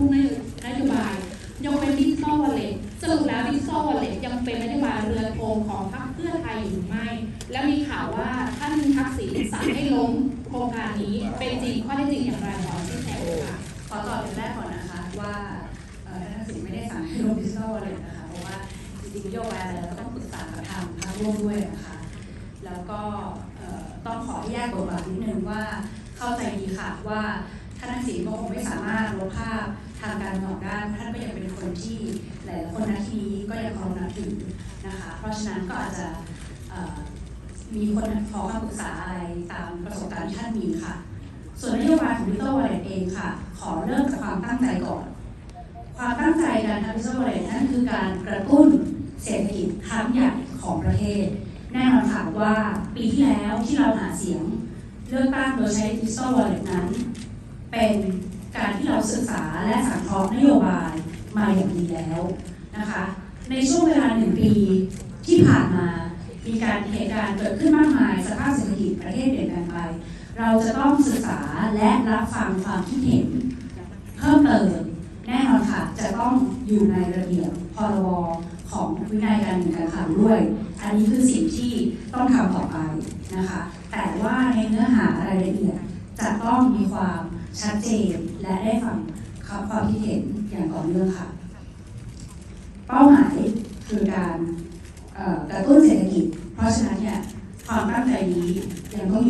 ทุกนโยบายยกเว้นดิจิทัลวอลเล็ตสรุปแล้วดิจิทัลวอลเล็ตยังเป็นนโยบายเรือธงของพรรคเพื่อไทยอยู่หรือไม่ และมีข่าวว่าท่านทักษิณสั่งให้ล้มโครงการนี้เป็นจริงข้อเท็จจริงอย่างไรขอชี้แจงค่ะขอตอบเป็นแรกก่อนนะคะว่าท่านทักษิณไม่ได้สั่งให้ลงดิจิทัลวอลเล็ตนะคะเพราะว่าจริงๆโยบายอะไรเราก็ต้องปรึกษากับทางพรรคร่วมด้วยนะคะแล้วก็ต้องขอแยกบทบาทนิดนึงว่าเข้าใจดีค่ะว่า ท่านทักษิณก็คงไม่สามารถลบภาพทางการเมืองได้ท่านก็ยังเป็นคนที่หลายๆคนณที่นี้ก็ยังเคารพนับถือนะคะ เพราะฉะนั้นก็อาจจะมีคนขอคำปรึกษาอะไรตามประสบการณ์ที่ท่านมีค่ะ ส่วนนโยบายของดิจิทัลวอลเล็ตเองค่ะ ขอเริ่มจากความตั้งใจก่อน ความตั้งใจการทำดิจิทัลวอลเล็ตนั่นคือการกระตุ้นเศรษฐกิจครั้งใหญ่ของประเทศ แน่นอนค่ะว่าปีที่แล้วที่เราหาเสียงเลือกตั้งโดยใช้ดิจิทัลวอลเล็ตนั้น เป็นการที่เราศึกษาและสังเคราะห์นโยบายมาอย่างดีแล้วนะคะ ในช่วงเวลาหนึ่งปีที่ผ่านมา มีการเหตุการณ์เกิดขึ้นมากมายสภาพเศรษฐกิจประเทศเปลี่ยนแปลงไป เราจะต้องศึกษาและรับฟังความคิดเห็น เพิ่มเติมแน่นอนค่ะจะต้องอยู่ในระเบียบพรบของวินัยการเงินการคลังด้วย อันนี้คือสิ่งที่ต้องทำต่อไปนะคะ แต่ว่าในเนื้อหารายละเอียดจะต้องมีความ ชัดเจนและได้ฟังความคิดเห็นอย่างต่อเนื่องค่ะ เป้าหมายคือการกระตุ้นเศรษฐกิจ เพราะฉะนั้นเนี่ยความตั้งใจนี้ยังต้องอยู่